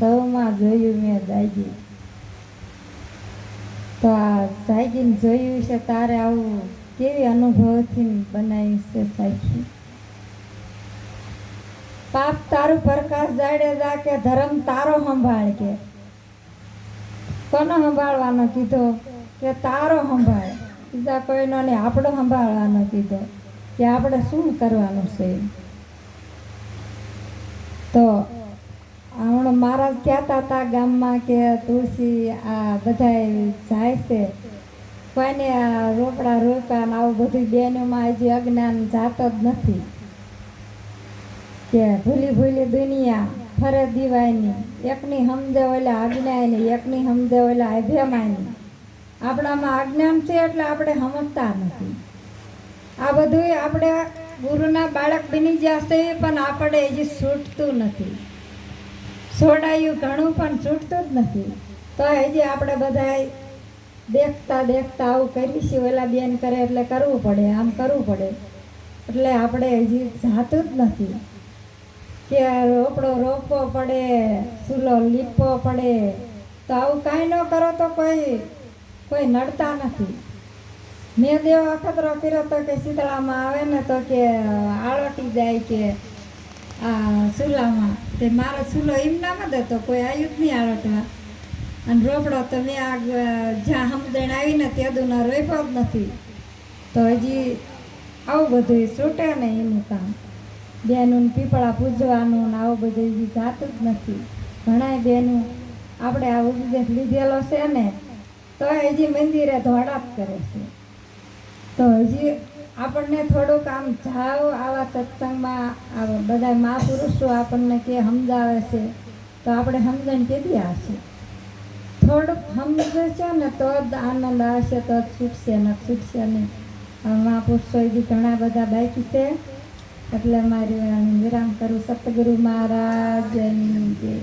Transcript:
સૌમાં જોયું મેં જાગી તો આ જાગીને જોયું છે, તારે આવું કેવી અનુભવથી બનાવ્યું છે સાખી પાપ તારું પ્રકાશ જાડેજા કે ધર્મ તારો સંભાળ. કે કોનો સંભાળવાનો કીધો? કે તારો સંભાળ. બીજા કોઈનો નહીં, આપણો સંભાળવાનો કીધો. કે આપણે શું કરવાનું છે? તો મહારાજ કહેતા હતા ગામમાં કે તુલસી આ બધાય જાય છે. કોઈને આ રોકડા રોકા ને આવું બધું બેનોમાં હજી અજ્ઞાન જાતો જ નથી. કે ભૂલી ભૂલી દુનિયા ફરે દીવાયની. એકની સમજે ઓલા આજ્ઞાયની, એકની સમજે ઓલા અભ્યમાયની આપણામાં અજ્ઞાન છે એટલે આપણે સમજતા નથી. આ બધું આપણે ગુરુના બાળક બની જશે પણ આપણે હજી છૂટતું નથી. છોડાયું ઘણું પણ છૂટતું જ નથી. તો હજી આપણે બધા દેખતા દેખતા આવું કરીશું ઓલા બેન કરે એટલે કરવું પડે, આમ કરવું પડે. એટલે આપણે હજી જાતું જ નથી. કે રોપડો રોપવો પડે, ચૂલો લીપવો પડે, તો આવું કાંઈ ન કરો તો કોઈ કોઈ નડતા નથી. મેં દેવો અખતરો કર્યો તો કે શીતળામાં આવે ને તો કે આળોટી જાય કે આ ચૂલામાં. તે મારો ચૂલો એમના જ હતો, કોઈ આવ્યું જ નહીં આળોટવા અને રોપડો તો મેં આ જ્યાં સમજણ આવીને ત્યાં રોપ્યો જ નથી. તો હજી આવું બધું છૂટે ને એનું કામ. બેનું પીપળા પૂજવાનું ને આવું બધું હજી જાતું જ નથી. ઘણાય બેનું આપણે આ ઉપદેશ લીધેલો છે ને, તો હજી મંદિરે ધોળા જ કરે છે. તો હજી આપણને થોડુંક આમ જાઓ આવા સત્સંગમાં બધા મહાપુરુષો આપણને કે સમજાવે છે, તો આપણે સમજણ કેદી આવશે? થોડુંક સમજે છે ને તો જ આનંદ આવશે, તો જ છૂટશે ને છૂટશે નહીં મહાપુરુષો હજી ઘણા બધા બાકી છે, એટલે મારી વિરામ કરું. સતગુરુ મહારાજની જય